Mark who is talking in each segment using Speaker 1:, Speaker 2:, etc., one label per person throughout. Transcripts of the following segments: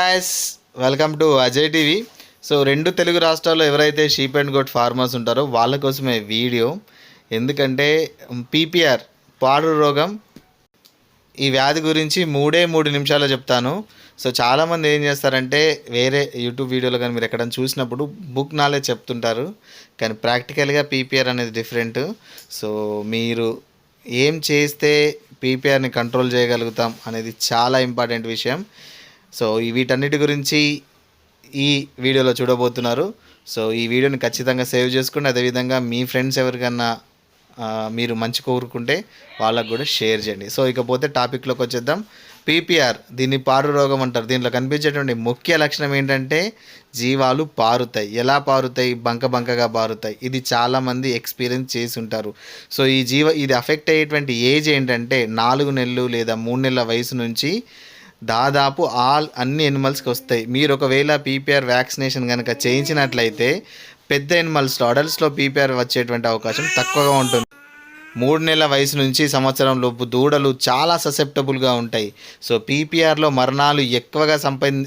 Speaker 1: Guys welcome to Ajay TV so రెండు తెలుగు రాష్ట్రాల్లో ఎవరైతే షీప్ అండ్ గోట్ ఫార్మర్స్ ఉంటారో వాళ్ళ కోసమే వీడియో. ఎందుకంటే పీపీఆర్ పాడు రోగం. ఈ వ్యాధి గురించి మూడే మూడు నిమిషాల్లో చెప్తాను. సో చాలామంది ఏం చేస్తారంటే వేరే యూట్యూబ్ వీడియోలో కానీ మీరు ఎక్కడైనా చూసినప్పుడు బుక్ నాలెడ్జ్ చెప్తుంటారు. కానీ ప్రాక్టికల్గా పీపీఆర్ అనేది డిఫరెంట్ సో మీరు ఏం చేస్తే పీపీఆర్ని కంట్రోల్ చేయగలుగుతాం అనేది చాలా ఇంపార్టెంట్ విషయం. సో ఈ వీటన్నిటి గురించి ఈ వీడియోలో చూడబోతున్నారు. సో ఈ వీడియోని ఖచ్చితంగా సేవ్ చేసుకోండి అదేవిధంగా మీ ఫ్రెండ్స్ ఎవరికన్నా మీరు మంచి కోరుకుంటే వాళ్ళకు కూడా షేర్ చేయండి. సో ఇకపోతే టాపిక్లోకి వచ్చేద్దాం. పీపీఆర్ దీన్ని పారు రోగం అంటారు. దీంట్లో కనిపించేటువంటి ముఖ్య లక్షణం ఏంటంటే జీవాలు పారుతాయి. ఎలా పారుతాయి? బంక బంకగా పారుతాయి. ఇది చాలామంది ఎక్స్పీరియన్స్ చేసి ఉంటారు. సో ఈ జీవ ఇది అఫెక్ట్ అయ్యేటువంటి ఏజ్ ఏంటంటే నాలుగు నెలలు లేదా మూడు నెలల వయసు నుంచి దాదాపు ఆల్ అన్ని ఎనిమల్స్కి వస్తాయి. మీరు ఒకవేళ పీపీఆర్ వ్యాక్సినేషన్ కనుక చేయించినట్లయితే పెద్ద ఎనిమల్స్లో అడల్ట్స్లో పీపీఆర్ వచ్చేటువంటి అవకాశం తక్కువగా ఉంటుంది. మూడు నెలల వయసు నుంచి సంవత్సరం లోపు దూడలు చాలా ససెప్టబుల్గా ఉంటాయి. సో పీపీఆర్లో మరణాలు ఎక్కువగా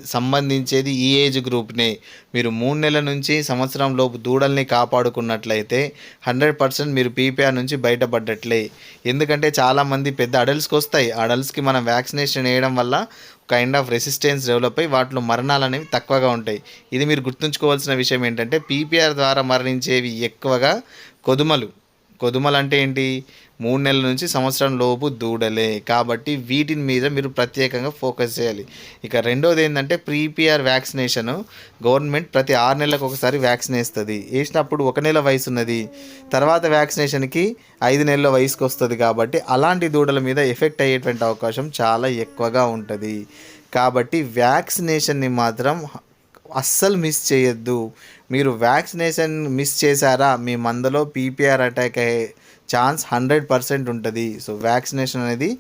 Speaker 1: సంబంధించేది ఈ ఏజ్ గ్రూప్నే. మీరు మూడు నెలల నుంచి సంవత్సరం లోపు దూడల్ని కాపాడుకున్నట్లయితే హండ్రెడ్ పర్సెంట్ మీరు పీపీఆర్ నుంచి బయటపడ్డట్లే. ఎందుకంటే చాలామంది పెద్ద అడల్ట్స్కి వస్తాయి. అడల్ట్స్కి మనం వ్యాక్సినేషన్ వేయడం వల్ల కైండ్ ఆఫ్ రెసిస్టెన్స్ డెవలప్ అయ్యి వాటిలో మరణాలు అనేవి తక్కువగా ఉంటాయి. ఇది మీరు గుర్తుంచుకోవాల్సిన విషయం ఏంటంటే పీపీఆర్ ద్వారా మరణించేవి ఎక్కువగా కొదుమలు. కొదుమలు అంటే ఏంటి? మూడు నెలల నుంచి సంవత్సరం లోపు దూడలే. కాబట్టి వీటిని మీద మీరు ప్రత్యేకంగా ఫోకస్ చేయాలి. ఇక రెండోది ఏంటంటే ప్రీపీఆర్ వ్యాక్సినేషన్. గవర్నమెంట్ ప్రతి ఆరు నెలలకు ఒకసారి వ్యాక్సిన్ వేస్తుంది వేసినప్పుడు ఒక నెల వయసు ఉన్నది. తర్వాత వ్యాక్సినేషన్కి ఐదు నెలల వయసుకు వస్తుంది కాబట్టి అలాంటి దూడల మీద ఎఫెక్ట్ అయ్యేటువంటి అవకాశం చాలా ఎక్కువగా ఉంటుంది. కాబట్టి వ్యాక్సినేషన్ని మాత్రం అస్సలు మిస్ చేయొద్దు. మీరు వ్యాక్సినేషన్ మిస్ చేశారా? మీ మందలో పీపీఆర్ అటాక్ అయ్యే ఛాన్స్ హండ్రెడ్ పర్సెంట్ ఉంటుంది. సో వ్యాక్సినేషన్ అనేది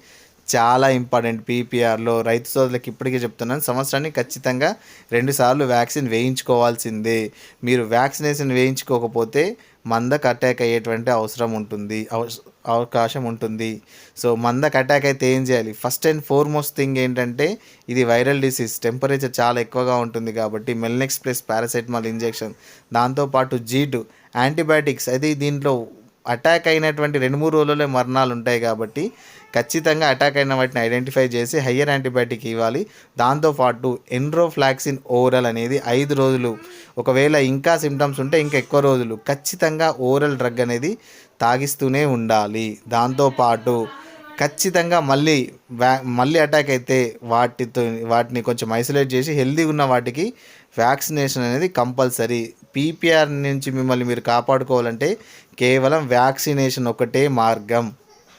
Speaker 1: చాలా ఇంపార్టెంట్ పీపీఆర్లో. రైతు సోదరులకు ఇప్పటికే చెప్తున్నాను సంవత్సరానికి ఖచ్చితంగా రెండుసార్లు వ్యాక్సిన్ వేయించుకోవాల్సిందే. మీరు వ్యాక్సినేషన్ వేయించుకోకపోతే మందకు అటాక్ అయ్యేటువంటి అవసరం ఉంటుంది. అవస- అవకాశం ఉంటుంది. సో మందకు అటాక్ అయితే ఏం చేయాలి? ఫస్ట్ అండ్ ఫోర్మోస్ట్ థింగ్ ఏంటంటే ఇది వైరల్ డిసీజ్ టెంపరేచర్ చాలా ఎక్కువగా ఉంటుంది కాబట్టి మెల్నెక్స్ ప్లస్ పారాసెటమాల్ ఇంజెక్షన్ దాంతోపాటు జీటు యాంటీబయాటిక్స్ అది దీంట్లో అటాక్ అయినటువంటి రెండు మూడు రోజుల్లో మరణాలు ఉంటాయి కాబట్టి ఖచ్చితంగా అటాక్ అయిన వాటిని ఐడెంటిఫై చేసి హయ్యర్ యాంటీబయాటిక్ ఇవ్వాలి. దాంతోపాటు ఎండ్రోఫ్లాక్సిన్ ఓరల్ అనేది ఐదు రోజులు. ఒకవేళ ఇంకా సిమ్టమ్స్ ఉంటే ఇంకా ఎక్కువ రోజులు. ఖచ్చితంగా ఓరల్ డ్రగ్ అనేది తాగిస్తూనే ఉండాలి. దాంతోపాటు ఖచ్చితంగా మళ్ళీ వ్యా మళ్ళీ అటాక్ అయితే వాటితో వాటిని కొంచెం ఐసోలేట్ చేసి హెల్తీగా ఉన్న వాటికి వ్యాక్సినేషన్ అనేది కంపల్సరీ పీపీఆర్ నుంచి మిమ్మల్ని మీరు కాపాడుకోవాలంటే కేవలం వ్యాక్సినేషన్ ఒకటే మార్గం.